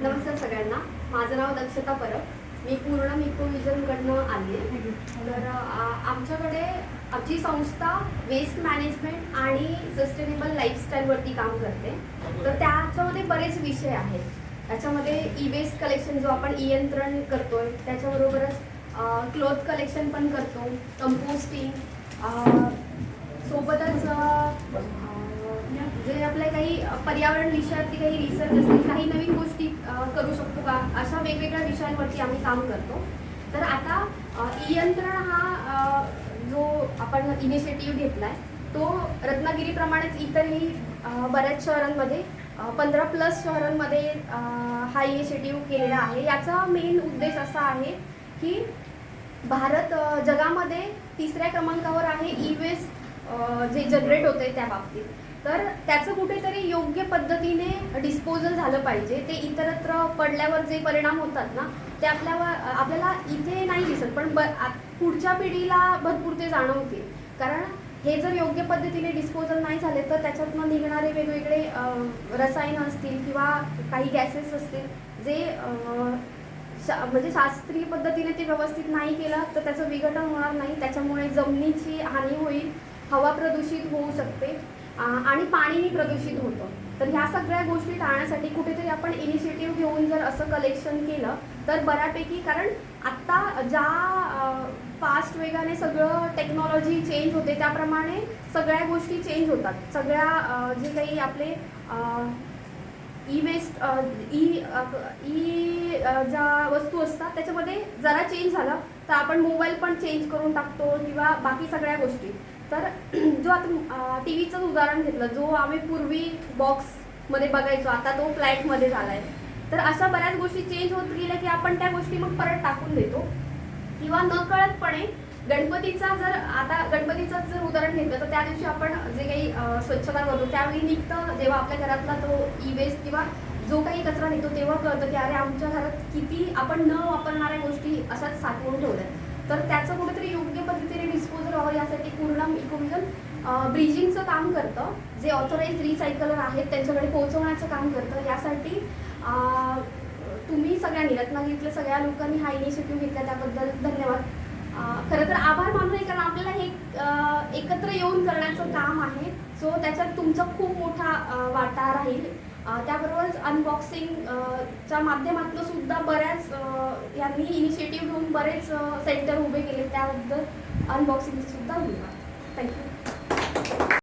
नमस्कार सगळ्यांना. माझं नाव दक्षता परब. मी पूर्ण मिकोविजनकडनं आली आहे. तर आमच्याकडे आमची संस्था वेस्ट मॅनेजमेंट आणि सस्टेनेबल लाईफस्टाईलवरती काम करते. तर त्याच्यामध्ये बरेच विषय आहेत. त्याच्यामध्ये ई वेस्ट कलेक्शन जो आपण ई यंत्रण आहे त्याच्याबरोबरच क्लोथ कलेक्शन पण करतो. कंपोस्टिंग सोबतच जे आपल्या काही पर्यावरण विषयावरती काही रिसर्च असतील काही नवीन गोष्टी करू शकतो का? अशा वेगवेगळ्या विषयांवरती आम्ही काम करतो. तर आता ई यंत्रण हा जो आपण इनिशिएटिव्ह घेतला आहे तो रत्नागिरीप्रमाणेच इतरही बऱ्याच शहरांमध्ये पंधरा प्लस शहरांमध्ये हा इनिशिएटिव्ह केलेला आहे. याचा मेन उद्देश असा आहे की भारत जगामध्ये तिसऱ्या क्रमांकावर आहे ई वेस्ट जे जनरेट होते त्या बाबतीत. तर त्याचं कुठेतरी योग्य पद्धतीने डिस्पोजल झालं पाहिजे. ते इतरत्र पडल्यावर जे परिणाम होतात ना ते आपल्यावर आपल्याला इथे नाही दिसत. पण ब आ- पुढच्या पिढीला भरपूर ते जाणवतील. कारण हे जर योग्य पद्धतीने डिस्पोजल नाही झाले तर त्याच्यातनं निघणारे वेगवेगळे रसायनं असतील किंवा काही गॅसेस असतील जे शा म्हणजे शास्त्रीय पद्धतीने ते व्यवस्थित नाही केलं तर त्याचं विघटन होणार नाही. त्याच्यामुळे जमिनीची हानी होईल हवा प्रदूषित होऊ शकते. आणि पाणीही प्रदूषित होतं. तर ह्या सगळ्या गोष्टी टाळण्यासाठी कुठेतरी आपण इनिशिएटिव्ह घेऊन जर असं कलेक्शन केलं तर बऱ्यापैकी कारण आत्ता ज्या फास्ट वेगाने सगळं टेक्नॉलॉजी चेंज होते त्याप्रमाणे सगळ्या गोष्टी चेंज होतात. सगळ्या जे काही आपले ई वेस्ट ई ई ज्या वस्तू असतात त्याच्यामध्ये जरा चेंज झालं तर आपण मोबाईल पण चेंज करून टाकतो किंवा बाकी सगळ्या गोष्टी. तर जो आता टी व्हीचं उदाहरण घेतलं जो आम्ही पूर्वी बॉक्समध्ये बघायचो आता तो फ्लॅटमध्ये झाला आहे तर अशा बऱ्याच गोष्टी चेंज होत गेल्या की आपण त्या गोष्टी मग परत टाकून देतो. किंवा न कळतपणे गणपतीचा जर आता गणपतीचं जर उदाहरण घेतलं तर त्या दिवशी आपण जे काही स्वच्छता करतो त्यावेळी निघतं जेव्हा आपल्या घरातला तो ई वेस्ट किंवा जो काही कचरा निघतो तेव्हा कळतं की अरे आमच्या घरात किती आपण न वापरणाऱ्या गोष्टी अशाच साठवून ठेवल्या तर त्याचं कुठेतरी योग्य पद्धतीने डिस्पोजल व्हावं यासाठी पूर्ण इकोविजन ब्रिजिंगचं काम करतं. जे ऑथोराईज रिसायकलर आहेत त्यांच्याकडे पोहोचवण्याचं काम करतं. यासाठी तुम्ही सगळ्यांनी रत्नागिरीतल्या सगळ्या लोकांनी हा इनिशिएटिव्ह घेतला त्याबद्दल धन्यवाद. खरं तर आभार मानू नये कारण आपल्याला हे एकत्र येऊन करण्याचं काम आहे. सो त्याच्यात तुमचा खूप मोठा वाटा राहील. त्याबरोबरच अनबॉक्सिंग च्या माध्यमातून सुद्धा बऱ्याच यांनी इनिशिएटिव्ह घेऊन बरेच सेंटर उभे केले. त्याबद्दल अनबॉक्सिंगचे सुद्धा धन्यवाद. थँक्यू